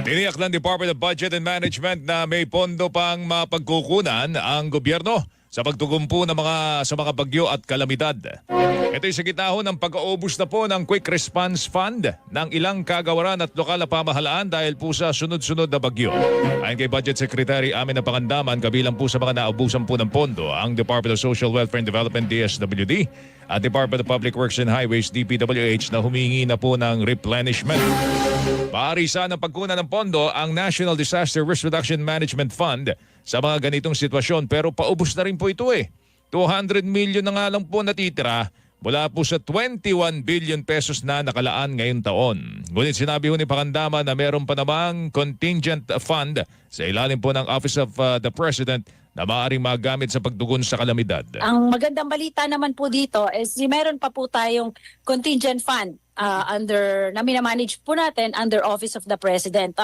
Tiniyak ng Department of Budget and Management na may pondo pang mapagkukunan ang gobyerno sa pagtugumpo ng mga sa mga bagyo at kalamidad. Ito ay sa gitna ng pag-aubos na po ng Quick Response Fund ng ilang kagawaran at lokal na pamahalaan dahil po sa sunod-sunod na bagyo. Ayon kay Budget Secretary Amin na Pangandaman, kabilang po sa mga naubusan po ng pondo ang Department of Social Welfare and Development DSWD at Department of Public Works and Highways DPWH na humingi na po ng replenishment. Maaari sana pagkunan ng pondo ang National Disaster Risk Reduction Management Fund sa mga ganitong sitwasyon pero paubos na rin po ito eh. 200 million na nga lang po natitira mula po sa 21 billion pesos na nakalaan ngayong taon. Ngunit sinabi ho ni Pakandama na meron pa namang contingent fund sa ilalim po ng Office of uh, the President na maaaring magamit sa pagtugon sa kalamidad. Ang magandang balita naman po dito is meron pa po tayong contingent fund ah, under na minamanage po natin under Office of the President.